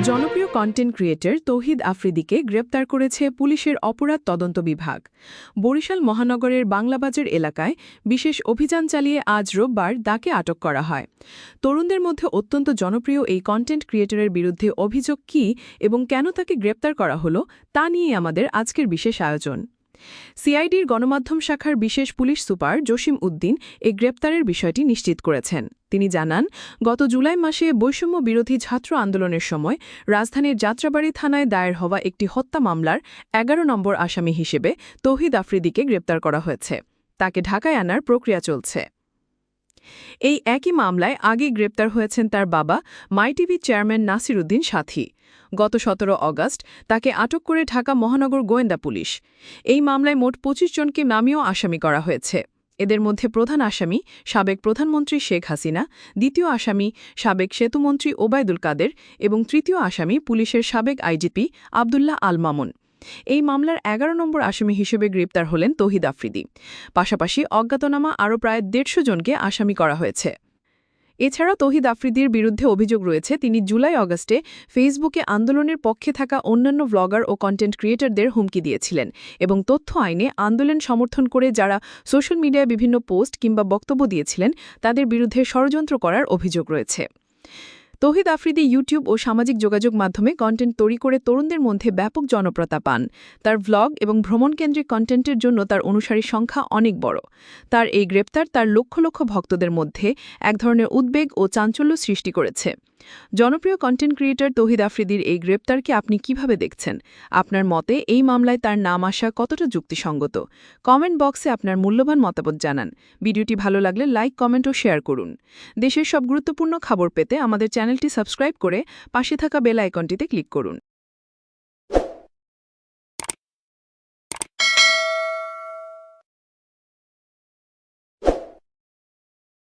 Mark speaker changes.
Speaker 1: জনপ্রিয় content creator তৌহিদ আফ্রিদিকে গ্রেপ্তার করেছে পুলিশের অপরাধ তদন্ত বিভাগ। বরিশাল মহানগরের বাংলাবাজার এলাকায় বিশেষ অভিযান চালিয়ে আজ রোববার দাকে আটক করা হয়। তরুণদের মধ্যে অত্যন্ত জনপ্রিয় এই কন্টেন্ট ক্রিয়েটরের বিরুদ্ধে অভিযোগ কী এবং কেন তাকে গ্রেপ্তার করা হলো তা নিয়ে আমাদের আজকের বিশেষ আয়োজন। সিআইডির গণমাধ্যম শাখার বিশেষ পুলিশ সুপার জসিম উদ্দিন এই গ্রেপ্তারের বিষয়টি নিশ্চিত করেছেন। তিনি জানান, গত জুলাই মাসে বৈষম্য বিরোধী ছাত্র আন্দোলনের সময় রাজধানীর যাত্রাবাড়ি থানায় দায়ের হওয়া একটি হত্যা মামলার এগারো নম্বর আসামি হিসেবে তৌহিদ আফ্রিদিকে গ্রেপ্তার করা হয়েছে। তাকে ঢাকায় আনার প্রক্রিয়া চলছে। এই একই মামলায় আগে গ্রেপ্তার হয়েছেন তার বাবা মাইটিভি চেয়ারম্যান নাসির উদ্দিন সাথী। গত সতেরো অগাস্ট তাকে আটক করে ঢাকা মহানগর গোয়েন্দা পুলিশ। এই মামলায় মোট পঁচিশ জনকে নামিয়েও আসামি করা হয়েছে। এদের মধ্যে প্রধান আসামি সাবেক প্রধানমন্ত্রী শেখ হাসিনা, দ্বিতীয় আসামি সাবেক সেতুমন্ত্রী ওবায়দুল কাদের এবং তৃতীয় আসামি পুলিশের সাবেক আইজিপি আবদুল্লাহ আল মামুন। এই মামলার এগারো নম্বর আসামি হিসেবে গ্রেপ্তার হলেন তহিদ আফ্রিদি। পাশাপাশি অজ্ঞাতনামা আরও প্রায় দেড়শো জনকে আসামি করা হয়েছে। এছাড়া তহিদ আফ্রিদির বিরুদ্ধে অভিযোগ রয়েছে, তিনি জুলাই অগস্টে ফেসবুকে আন্দোলনের পক্ষে থাকা অন্যান্য ব্লগার ও কন্টেন্ট ক্রিয়েটরদের হুমকি দিয়েছিলেন এবং তথ্য আইনে আন্দোলন সমর্থন করে যারা সোশ্যাল মিডিয়ায় বিভিন্ন পোস্ট কিংবা বক্তব্য দিয়েছিলেন, তাদের বিরুদ্ধে ষড়যন্ত্র করার অভিযোগ রয়েছে। তহিদ আফ্রিদি ইউটিউব ও সামাজিক যোগাযোগ মাধ্যমে কন্টেন্ট তৈরি করে তরুণদের মধ্যে ব্যাপক জনপ্রতা পান। তার ভ্লগ এবং ভ্রমণকেন্দ্রিক কন্টেন্টের জন্য তার অনুসারী সংখ্যা অনেক বড়। তার এই গ্রেপ্তার তার লক্ষ লক্ষ ভক্তদের মধ্যে এক ধরনের উদ্বেগ ও চাঞ্চল্য সৃষ্টি করেছে। জনপ্রিয় কন্টেন্ট ক্রিয়েটর তহিদ আফ্রিদির এই গ্রেপ্তারকে আপনি কীভাবে দেখছেন? আপনার মতে এই মামলায় তার নাম আসা কতটা যুক্তিসঙ্গত? কমেন্ট বক্সে আপনার মূল্যবান মতামত জানান। ভিডিওটি ভালো লাগলে লাইক কমেন্ট ও শেয়ার করুন। দেশের সব গুরুত্বপূর্ণ খবর পেতে আমাদের চ্যানেলটি সাবস্ক্রাইব করে পাশে থাকা বেল আইকনটিতে ক্লিক করুন।